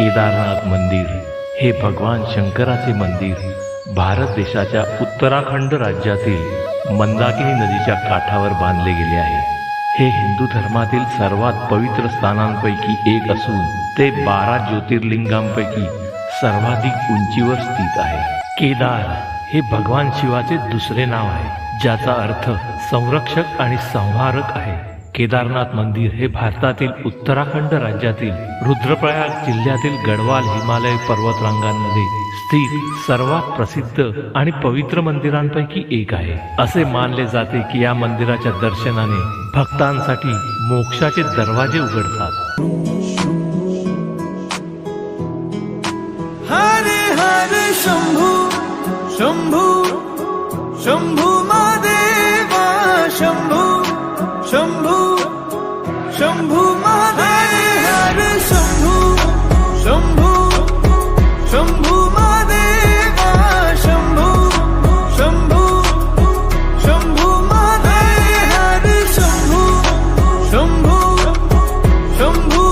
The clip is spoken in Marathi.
केदारनाथ मंदिर हे भगवान शंकराचे मंदिर भारत देशाच्या उत्तराखंड राज्यातील मंदाकिनी नदीच्या काठावर बांधले गेले आहे. हे हिंदू धर्मातील सर्वात पवित्र स्थानांपैकी एक असून ते बारा ज्योतिर्लिंगांपैकी सर्वाधिक उंचीवर स्थित आहे. केदार हे भगवान शिवाचे दुसरे नाव आहे ज्याचा अर्थ संरक्षक आणि संहारक आहे. केदारनाथ मंदिर हे भारतातील उत्तराखंड राज्यातील रुद्रप्रयाग जिल्ह्यातील गढवाल हिमालय पर्वतरांगांमध्ये स्थित सर्वात प्रसिद्ध आणि पवित्र मंदिरांपैकी एक आहे. असे मानले जाते की या मंदिराच्या दर्शनाने भक्तांसाठी मोक्षाचे दरवाजे उघडतात. শম্ভু শম্ভু মাধে হরে শম্ভু শম্ভু শম্ভু মাদেব শম্ভু শম্ভু শম্ভু মাধে হরে শম্ভু শম্ভু শম্ভু